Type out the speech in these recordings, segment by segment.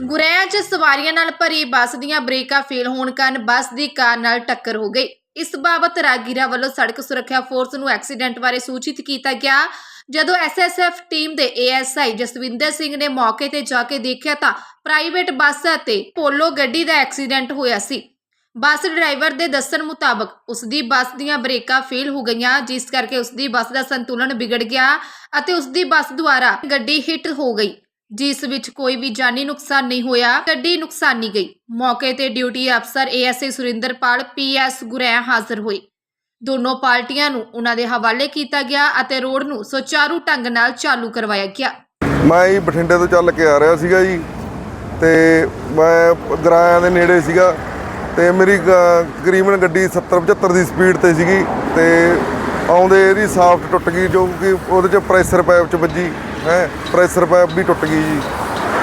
ਗੁਰੇਆਂ 'ਚ ਸਵਾਰੀਆਂ ਨਾਲ ਭਰੀ ਬੱਸ ਦੀਆਂ ਬ੍ਰੇਕਾਂ ਫੇਲ ਹੋਣ ਕਾਰਨ ਬੱਸ ਦੀ ਕਾਰ ਨਾਲ ਟੱਕਰ ਹੋ ਗਈ। ਇਸ ਬਾਬਤ ਰਾਗੀਰਾ ਵੱਲੋਂ ਸੜਕ ਸੁਰੱਖਿਆ ਫੋਰਸ ਨੂੰ ਐਕਸੀਡੈਂਟ ਬਾਰੇ ਸੂਚਿਤ ਕੀਤਾ ਗਿਆ। ਜਦੋਂ ਐਸਐਸਐਫ ਟੀਮ ਦੇ ਏਐਸਆਈ ਜਸਵਿੰਦਰ ਸਿੰਘ ਨੇ ਮੌਕੇ ਤੇ ਜਾ ਕੇ ਦੇਖਿਆ ਤਾਂ ਪ੍ਰਾਈਵੇਟ ਬੱਸ ਅਤੇ ਪੋਲੋ ਗੱਡੀ ਦਾ ਐਕਸੀਡੈਂਟ ਹੋਇਆ ਸੀ। ਬੱਸ ਡਰਾਈਵਰ ਦੇ ਦੱਸਣ ਮੁਤਾਬਕ ਉਸ ਦੀ ਬੱਸ ਦੀਆਂ ਬ੍ਰੇਕਾਂ ਫੇਲ ਹੋ ਗਈਆਂ, ਜਿਸ ਕਰਕੇ ਉਸ ਦੀ ਬੱਸ ਦਾ ਸੰਤੁਲਨ ਵਿਗੜ ਗਿਆ ਅਤੇ ਉਸ ਦੀ ਬੱਸ ਦੁਆਰਾ ਗੱਡੀ ਹਿੱਟ ਹੋ ਗਈ। ਜਿਸ ਵਿੱਚ ਕੋਈ ਵੀ ਜਾਨੀ ਨੁਕਸਾਨ ਨਹੀਂ ਹੋਇਆ, ਗੱਡੀ ਨੁਕਸਾਨੀ ਗਈ। ਮੌਕੇ ਤੇ ਡਿਊਟੀ ਅਫਸਰ ਏਐਸਏ ਸੁਰਿੰਦਰਪਾਲ ਪੀਐਸ ਗੁਰੈਆ ਹਾਜ਼ਰ ਹੋਏ। ਦੋਨੋਂ ਪਾਰਟੀਆਂ ਨੂੰ ਉਹਨਾਂ ਦੇ ਹਵਾਲੇ ਕੀਤਾ ਗਿਆ ਅਤੇ ਰੋਡ ਨੂੰ ਸੁਚਾਰੂ ਢੰਗ ਨਾਲ ਚਾਲੂ ਕਰਵਾਇਆ ਗਿਆ। ਮੈਂ ਜੀ ਬਠਿੰਡੇ ਤੋਂ ਚੱਲ ਕੇ ਆ ਰਿਹਾ ਸੀਗਾ ਜੀ, ਤੇ ਮੈਂ ਗਰਾਇਆਂ ਦੇ ਨੇੜੇ ਸੀਗਾ, ਤੇ ਮੇਰੀ ਗ- ਤਕਰੀਬਨ ਗੱਡੀ 70 75 ਦੀ ਸਪੀਡ ਤੇ ਸੀਗੀ, ਤੇ ਆਉਂਦੇ ਇਹਦੀ ਸਾਫਟ ਟੁੱਟ ਗਈ, ਜੋ ਕਿ ਉਹਦੇ ਚ ਪ੍ਰੈਸ਼ਰ ਪਾਈਪ ਚ ਵੱਜੀ। ਹੈ, ਪ੍ਰੈਸ਼ਰ ਪੈਪ ਵੀ ਟੁੱਟ ਗਈ ਜੀ।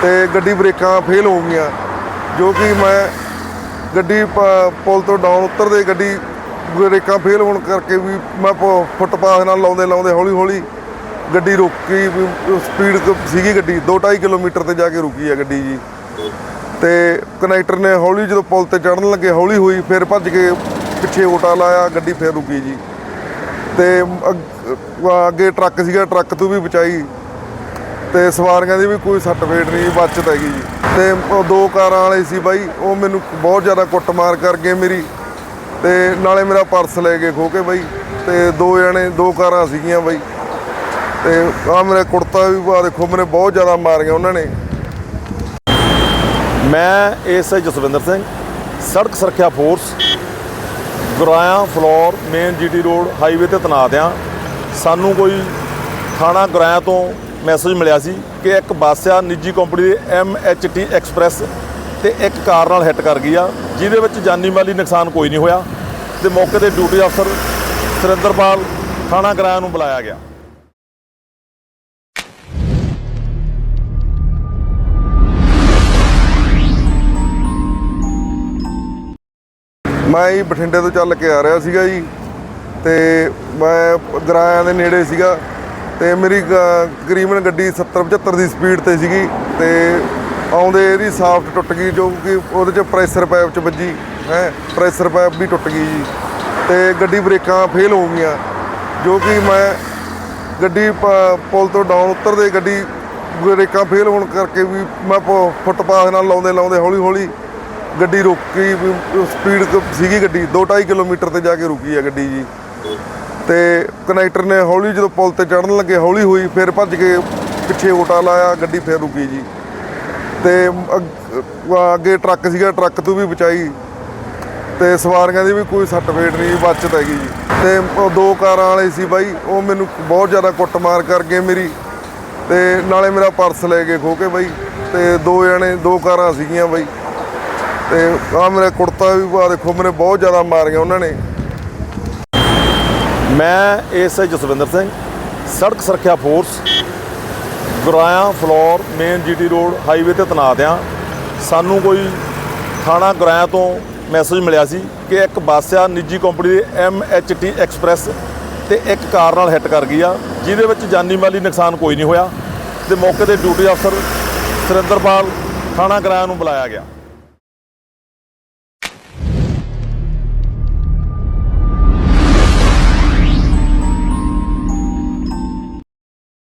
ਤੇ ਗੱਡੀ ਬ੍ਰੇਕਾਂ ਫੇਲ ਹੋ ਗਈਆਂ, ਜੋ ਕਿ ਮੈਂ ਗੱਡੀ ਪ- ਪੁਲ ਤੋਂ ਡਾਊਨ ਉਤਰਦੇ ਗੱਡੀ ਬ੍ਰੇਕਾਂ ਫੇਲ ਹੋਣ ਕਰਕੇ ਵੀ ਮੈਂ ਪ- ਫੁੱਟਪਾਥ ਨਾਲ ਲਾਉਂਦੇ ਲਾਉਂਦੇ ਹੌਲੀ ਹੌਲੀ ਗੱਡੀ ਰੁਕੀ ਸਪੀਡ ਸੀਗੀ ਗੱਡੀ 2.5 ਕਿਲੋਮੀਟਰ ਤੇ ਜਾ ਕੇ ਰੁਕੀ ਆ ਗੱਡੀ ਜੀ। ਤੇ ਕਨੈਕਟਰ ਨੇ ਹੌਲੀ ਜਦੋਂ ਪੁਲ ਤੇ ਚੜਨ ਲੱਗੇ, ਹੌਲੀ ਹੋਈ, ਫਿਰ ਭੱਜ ਕੇ ਪਿੱਛੇ ਓਟਾ ਲਾਇਆ, ਗੱਡੀ ਫਿਰ ਰੁਕੀ ਜੀ। ਤੇ ਅੱਗੇ ਟਰੱਕ ਸੀਗਾ, ਟਰੱਕ ਤੋਂ ਵੀ ਬਚਾਈ। ਤੇ ਸਵਾਰੀਆਂ ਦੀ ਵੀ ਕੋਈ ਸੱਟ ਫੇਟ ਨਹੀਂ, ਬਚਤ ਹੈਗੀ ਜੀ। ਤੇ ਉਹ ਦੋ ਕਾਰਾਂ ਵਾਲੇ ਸੀ ਬਾਈ, ਉਹ ਮੈਨੂੰ ਬਹੁਤ ਜ਼ਿਆਦਾ ਕੁੱਟਮਾਰ ਕਰ ਗਏ ਮੇਰੀ। ਤੇ ਨਾਲੇ ਮੇਰਾ ਪਰਸ ਲੈ ਕੇ ਖੋ ਕੇ ਬਾਈ, ਤੇ ਦੋ ਜਣੇ, ਦੋ ਕਾਰਾਂ ਸੀਗੀਆਂ ਬਾਈ। ਤੇ ਆ ਮੇਰਾ ਕੁੜਤਾ ਵੀ ਆ ਦੇਖੋ ਮੈਨੇ ਬਹੁਤ ਜ਼ਿਆਦਾ ਮਾਰੀਆਂ ਉਹਨਾਂ ਨੇ। ਮੈਂ ਐਸਆਈ ਜਸਵਿੰਦਰ ਸਿੰਘ, ਸੜਕ ਸੁਰੱਖਿਆ force, Guraya Phillaur, main GT road, highway ਤੇ ਤੈਨਾਤ ਆ। ਸਾਨੂੰ ਕੋਈ ਥਾਣਾ ਗੁਰਾਇਆ ਤੋਂ ਮੈਸੇਜ ਮਿਲਿਆ ਸੀ ਕਿ ਇੱਕ ਬੱਸ ਆ ਨਿੱਜੀ ਕੰਪਨੀ ਦੀ ਐਮਐਚਟੀ ਐਕਸਪ੍ਰੈਸ ਤੇ ਇੱਕ ਕਾਰ ਨਾਲ ਹਿੱਟ ਕਰ ਗਈ ਆ, ਜਿਹਦੇ ਵਿੱਚ ਜਾਨੀ ਮਾਲੀ ਨੁਕਸਾਨ ਕੋਈ ਨਹੀਂ ਹੋਇਆ ਤੇ ਮੌਕੇ ਤੇ ਡਿਊਟੀ ਅਫਸਰ ਸੁਰਿੰਦਰਪਾਲ ਥਾਣਾ ਗੁਰਾਇਆ ਨੂੰ ਬੁਲਾਇਆ ਗਿਆ। ਮੈਂ ਜੀ ਬਠਿੰਡੇ ਤੋਂ ਚੱਲ ਕੇ ਆ ਰਿਹਾ ਸੀਗਾ ਜੀ ਤੇ ਮੈਂ ਗਰਾਇਆਂ ਦੇ ਨੇੜੇ ਸੀਗਾ। ਤੇ ਮੇਰੀ ਗ- ਤਕਰੀਬਨ ਗੱਡੀ 70 75 ਦੀ ਸਪੀਡ ਤੇ ਸੀਗੀ ਤੇ ਆਉਂਦੇ ਇਹਦੀ ਸਾਫਟ ਟੁੱਟ ਗਈ, ਜੋ ਕਿ ਉਹਦੇ ਚ ਪ੍ਰੈਸ਼ਰ ਪਾਈਪ ਚ ਵੱਜੀ, ਹੈ ਪ੍ਰੈਸ਼ਰ ਪਾਈਪ ਵੀ ਟੁੱਟ ਗਈ ਜੀ। ਤੇ ਗੱਡੀ ਬ੍ਰੇਕਾਂ ਫੇਲ ਹੋ ਗਈਆਂ, ਜੋ ਕਿ ਮੈਂ ਗੱਡੀ ਪ- ਪੁਲ ਤੋਂ ਡਾਊਨ ਉਤਰਦੇ ਗੱਡੀ ਬ੍ਰੇਕਾਂ ਫੇਲ ਹੋਣ ਕਰਕੇ ਵੀ ਮੈਂ ਪ- ਫੁੱਟਪਾਥ ਨਾਲ ਲਾਉਂਦੇ ਲਾਉਂਦੇ ਹੌਲੀ ਹੌਲੀ ਗੱਡੀ ਰੁਕੀ ਸਪੀਡ ਸੀਗੀ ਗੱਡੀ 2.5 ਕਿਲੋਮੀਟਰ ਤੇ ਜਾ ਕੇ ਰੁਕੀ ਆ ਗੱਡੀ ਜੀ। ਤੇ ਕਨੈਕਟਰ ਨੇ ਹੌਲੀ ਜਦੋਂ ਪੁਲ ਤੇ ਚੜਨ ਲੱਗੇ, ਹੌਲੀ ਹੋਈ, ਫਿਰ ਭੱਜ ਕੇ ਪਿੱਛੇ ਓਟਾ ਲਾਇਆ, ਗੱਡੀ ਫਿਰ ਰੁਕੀ ਜੀ। ਤੇ ਅੱਗੇ ਟਰੱਕ ਸੀਗਾ, ਟਰੱਕ ਤੋਂ ਵੀ ਬਚਾਈ। ਤੇ ਸਵਾਰੀਆਂ ਦੀ ਵੀ ਕੋਈ ਸੱਟ ਫੇਟ ਨਹੀਂ, ਬਚਤ ਹੈਗੀ ਜੀ। ਤੇ ਉਹ ਦੋ ਕਾਰਾਂ ਵਾਲੇ ਸੀ ਬਾਈ, ਉਹ ਮੈਨੂੰ ਬਹੁਤ ਜ਼ਿਆਦਾ ਕੁੱਟਮਾਰ ਕਰ ਗਏ ਮੇਰੀ। ਤੇ ਨਾਲੇ ਮੇਰਾ ਪਰਸ ਲੈ ਕੇ ਖੋ ਕੇ ਬਾਈ, ਤੇ ਦੋ ਜਣੇ, ਦੋ ਕਾਰਾਂ ਸੀਗੀਆਂ ਬਾਈ। ਤੇ ਆ ਮੇਰਾ ਕੁੜਤਾ ਵੀ ਆ ਦੇਖੋ ਮੇਰੇ ਬਹੁਤ ਜ਼ਿਆਦਾ ਮਾਰੀਆਂ ਉਹਨਾਂ ਨੇ। ਮੈਂ ਐਸਆਈ ਜਸਵਿੰਦਰ ਸਿੰਘ, ਸੜਕ ਸੁਰੱਖਿਆ force Guraya, Phillaur main GT road highway ਤੇ ਤੈਨਾਤ ਆ ਸਾਨੂੰ ਕੋਈ ਥਾਣਾ ਗੁਰਾਇਆ ਤੋਂ ਮੈਸੇਜ ਮਿਲਿਆ ਸੀ ਕਿ ਇੱਕ ਬੱਸ ਆ ਨਿੱਜੀ ਕੰਪਨੀ ਦੀ ਐਮਐਚਟੀ ਐਕਸਪ੍ਰੈਸ ਤੇ ਇੱਕ ਕਾਰ ਨਾਲ ਹਿੱਟ ਕਰ ਗਈ ਆ, ਜਿਹਦੇ ਵਿੱਚ ਜਾਨੀ ਮਾਲੀ ਨੁਕਸਾਨ ਕੋਈ ਨਹੀਂ ਹੋਇਆ। ਤੇ ਮੌਕੇ ਤੇ ਡਿਊਟੀ ਅਫਸਰ ਸੁਰਿੰਦਰਪਾਲ ਥਾਣਾ ਗੁਰਾਇਆ ਨੂੰ ਬੁਲਾਇਆ ਗਿਆ।